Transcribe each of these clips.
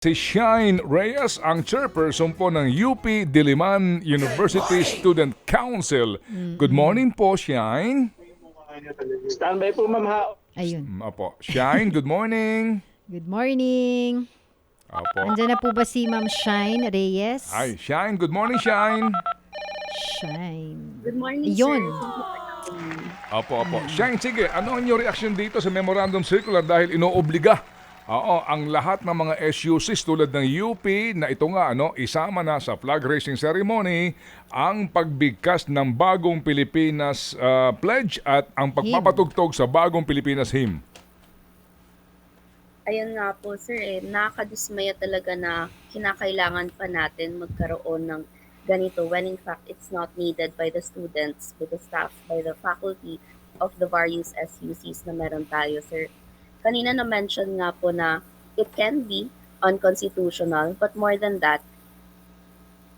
Si Shine Reyes, ang chairperson po ng UP Diliman University Student Council. Good morning po, Shine. Standby po, ma'am ha. Ayun. Mm, Apo. Shine, good morning. Good morning. Apo. Andiyan na po ba si Ma'am Shine Reyes? Hi, Shine. Good morning, Shine. Shine. Good morning, Yun. sir. Apo, apo. Shine, sige. Ano ang inyong reaction dito sa memorandum circular dahil inoobliga Oo, ang lahat ng mga SUCs tulad ng UP na ito nga ano, isama na sa flag raising ceremony ang pagbigkas ng bagong Pilipinas ah, pledge at ang pagpapatugtog sa bagong Pilipinas hymn. Ayun nga po, sir, eh, nakakadismaya talaga na kinakailangan pa natin magkaroon ng ganito when in fact it's not needed by the students, by the staff, by the faculty of the various SUCs na meron tayo, sir. Kanina na-mention nga po na it can be unconstitutional, but more than that,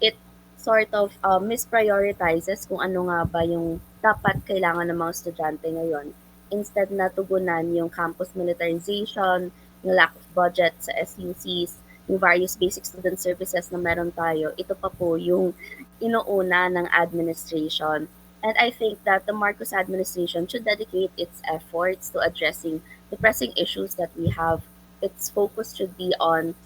it sort of uh, misprioritizes kung ano nga ba yung dapat kailangan ng mga estudyante ngayon. Instead na tugunan yung campus militarization, yung lack of budget sa SUCs, yung various basic student services na meron tayo, ito pa po yung inuuna ng administration. And I think that the Marcos administration should dedicate its efforts to addressing the pressing issues that we have. Its focus should be on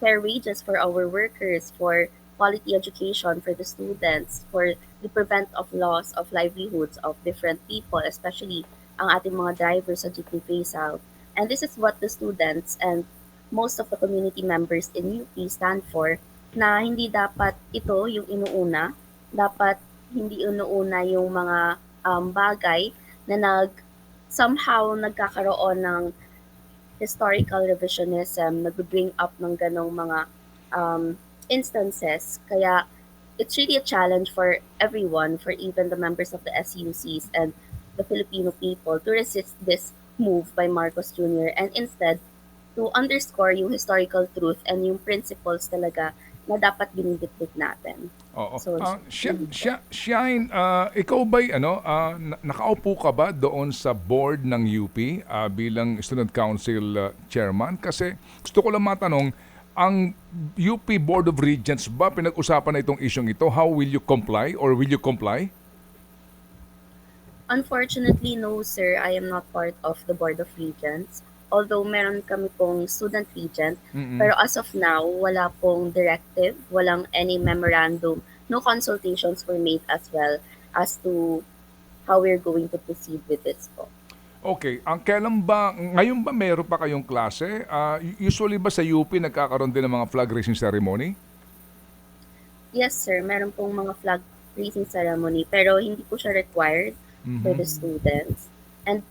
fair wages for our workers, for quality education for the students, for the prevent of loss of livelihoods of different people, especially ang ating mga drivers sa jeepney phase out. And this is what the students and most of the community members in UP stand for na hindi dapat ito yung inuuna, dapat hindi inuuna yung mga um, bagay na nag somehow nagkakaroon ng historical revisionism, nag-bring up ng ganong mga um, instances. Kaya it's really a challenge for everyone, for even the members of the SUCs and the Filipino people to resist this move by Marcos Jr. and instead to underscore yung historical truth and yung principles talaga na dapat binibitbit natin. Oo. So, Ah, Shi- Shi- Shine, ah, ikaw ba'y ano, na- nakaupo ka ba doon sa board ng UP ah, bilang Student Council ah, Chairman? Kasi gusto ko lang matanong, ang UP Board of Regents ba pinag-usapan na itong isyong ito? How will you comply or will you comply? Unfortunately, no sir, I am not part of the Board of Regents. Although meron kami pong student regent, Mm-mm. pero as of now, wala pong directive, walang any memorandum, no consultations were made as well as to how we're going to proceed with this po. Okay, ang kailan ba, ngayon ba meron pa kayong klase? Ah, usually ba sa UP nagkakaroon din ng mga flag raising ceremony? Yes sir, meron pong mga flag raising ceremony, pero hindi po siya required for the students. And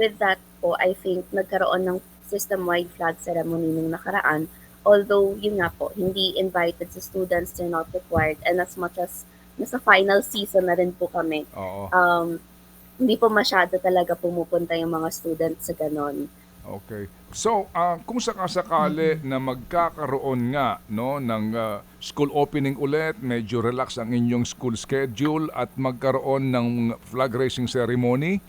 with that po, I think nagkaroon ng system-wide flag ceremony nung nakaraan. Although, yun nga po, hindi invited sa students, they're not required. And as much as nasa final season na rin po kami, Oo. um, hindi po masyado talaga pumupunta yung mga students sa ganon. Okay. So, ah, kung sakasakali na magkakaroon nga no ng ah, school opening ulit, medyo relax ang inyong school schedule at magkaroon ng flag raising ceremony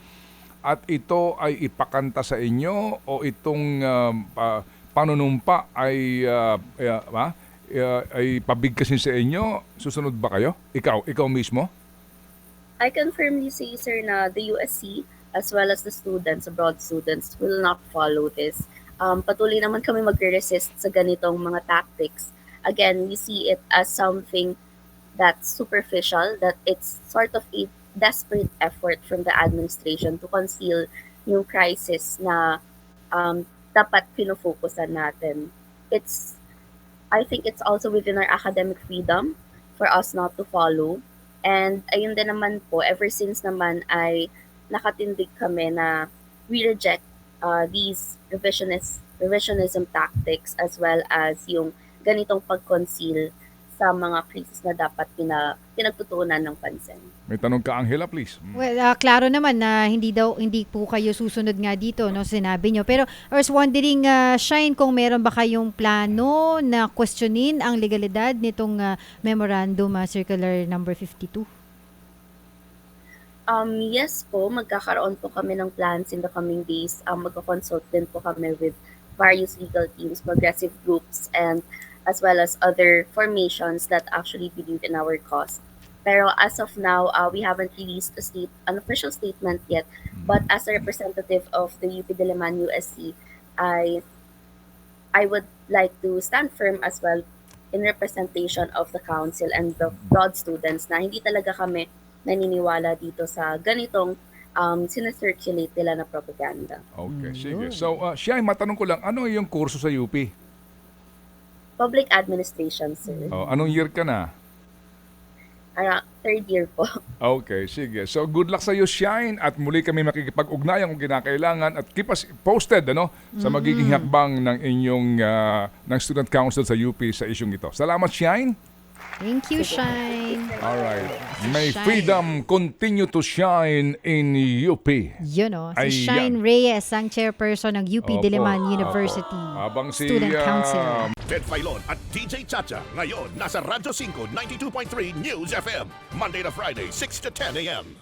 at ito ay ipakanta sa inyo o itong ah, pa- panunumpa ay ah, ah, ah, ay pabigkasin sa inyo, susunod ba kayo? Ikaw, ikaw mismo? I can firmly say, sir, na the USC as well as the students, abroad students, will not follow this. Um, patuloy naman kami magre-resist sa ganitong mga tactics. Again, we see it as something that's superficial, that it's sort of a desperate effort from the administration to conceal yung crisis na um, dapat pinofocusan natin. It's, I think it's also within our academic freedom for us not to follow. And ayun din naman po, ever since naman ay nakatindig kami na we reject uh, these revisionist revisionism tactics as well as yung ganitong pag-conceal sa mga crisis na dapat pina, pinagtutunan ng pansin. May tanong ka, Angela, please. Mm. Well, ah, klaro naman na hindi daw hindi po kayo susunod nga dito no sinabi nyo. Pero I was wondering ah, Shine kung meron ba kayong plano na questionin ang legalidad nitong ah, memorandum ah, circular number 52. Um, yes po, magkakaroon po kami ng plans in the coming days. Um, magko-consult din po kami with various legal teams, progressive groups, and as well as other formations that actually believe in our cause. Pero as of now, uh, we haven't released a state, an official statement yet. But as a representative of the UP Diliman USC, I I would like to stand firm as well in representation of the council and the broad students na hindi talaga kami naniniwala dito sa ganitong um, sinecirculate nila na propaganda. Okay, Mm, sige. So, uh, Shai, matanong ko lang, ano yung kurso sa UP? Public administration, sir. Oh, anong year ka na? Ara, third year po. Okay, sige. So good luck sa iyo, Shine, at muli kami makikipag-ugnayan kung kinakailangan at keep us posted ano sa magiging hakbang ng inyong ah, ng student council sa UP sa isyong ito. Salamat, Shine. Thank you, Shine. All right. May Shine. freedom continue to shine in UP. Yun o, si Ayan. Shine Reyes, ang chairperson ng UP Opo. Diliman University Habang si Student ah, Council. Ted Filon at DJ Chacha. Ngayon, nasa Radyo 5, 92.3 News FM. Monday to Friday, 6 to 10 a.m.